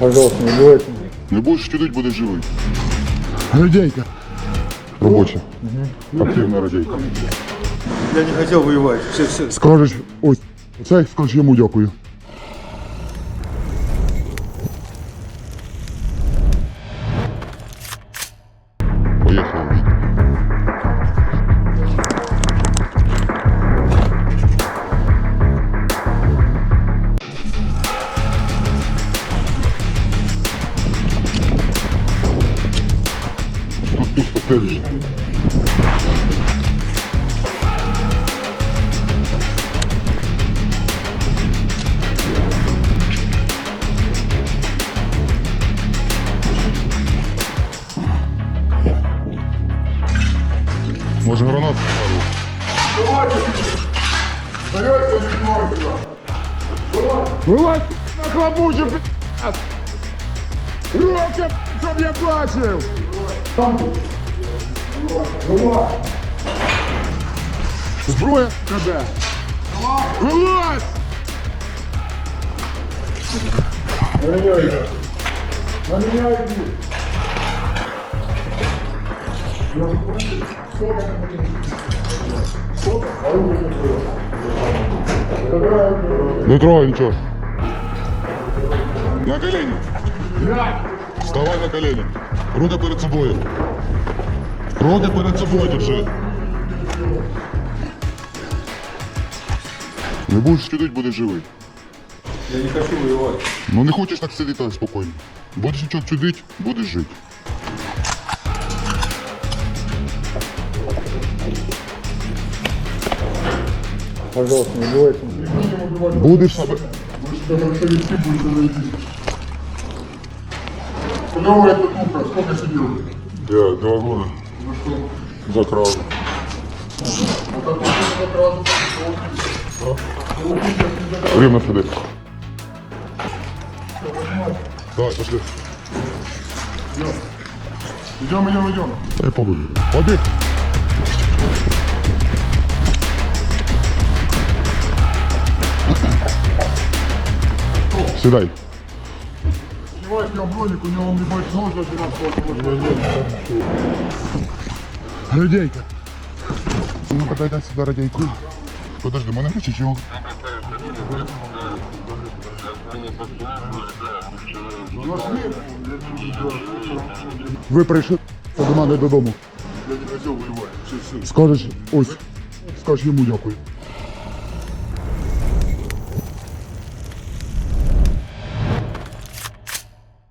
Пожалуйста, не убивайте меня. Не будеш чудить, будеш живий. Радейка. Робоча. Активна радійка. Я не хотел воевать. Все, все. Скажеш, ось, цей скажеш йому дякую. Поїхали. Тут тут попереду. Може гранат? Вилазь на хлопучу, пи***ц! Руки, щоб я бачив! Зброя тебе! Вилазь! Не трогай нічого. На колени. Вставай на колени. Руки перед собою. Руки перед собою держи. Не будеш чудить, будеш живий. Я не хочу воевать. Ну не хочеш так сидіти спокійно. Будеш нічого чудить, будеш жити. Пожалуйста, не убивайте меня. Будеш себе. Клёвая эта тука, сколько сидел? Я два года. За кражу. Рівно сюди. Давай, пошли. Идем, идем, идем. Дай побуду. Ходи. Сідай. Него броник, у него не будет нож за 12 Радейка. Ну, подай дай сюди радійку. Подожди, мене кричить чого? Ви прийшли до мене додому. Скажеш, ось, скажеш йому дякую.